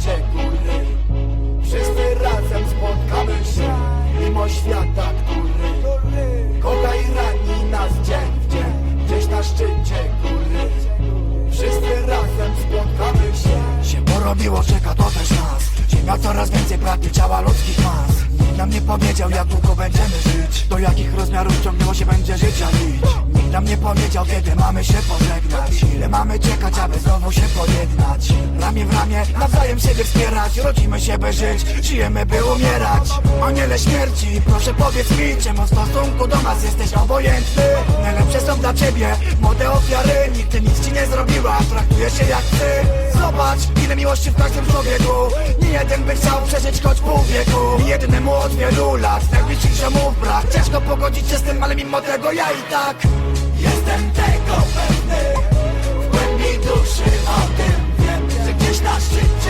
szczycie Wszyscy razem spotkamy się Mimo świata, który Kocha i rani nas dzień w dzień Gdzieś na szczycie góry. Wszyscy razem spotkamy się. Się porobiło, czeka to też nas. Ziemia coraz więcej pragnie ciała ludzkich mas. Nikt nam nie powiedział jak długo będziemy żyć. Do jakich rozmiarów ciągnęło się będzie życia nić Nikt nam nie powiedział kiedy mamy się pożegnać mamy czekać, aby znowu się pojednać. Ramię w ramię, nawzajem siebie wspierać. Rodzimy się by żyć, żyjemy by umierać. Aniele śmierci, proszę powiedz mi Czemu w stosunku do nas jesteś obojętny? Najlepsze są dla ciebie młode ofiary. Nigdy nic ci nie zrobiła, traktuje się jak ty. Zobacz, ile miłości w każdym człowieku. Nie jeden by chciał przeżyć choć pół wieku. Jednemu od wielu lat, najbliższych ziomów brak. Ciężko pogodzić się z tym, ale mimo tego ja i tak Jestem tego pewny duszy o tym wiem Że gdzieś na szczycie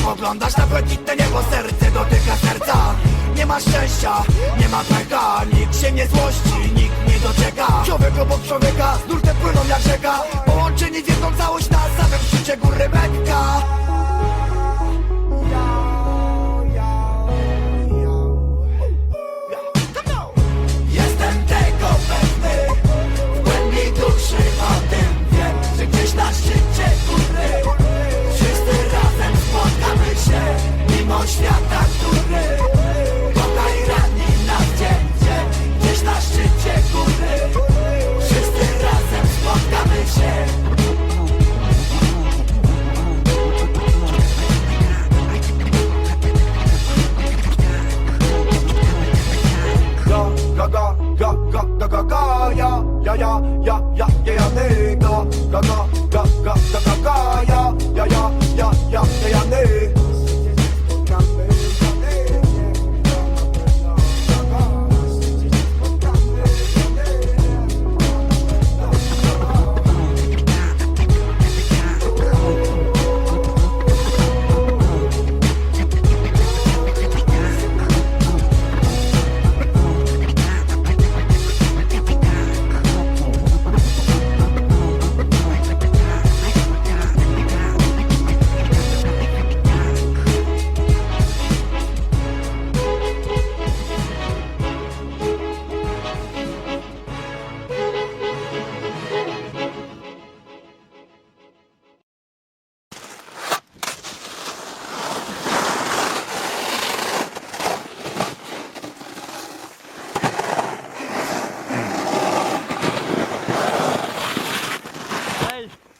Spoglądasz na błękitne niebo, serce dotyka serca. Nie ma szczęścia, nie ma pecha Nikt się nie złości, nikt nie docieka Człowiek obok człowieka, z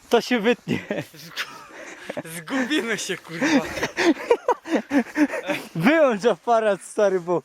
to się wytnie. Zgubimy się kurwa. Wyłącz aparat stary, bo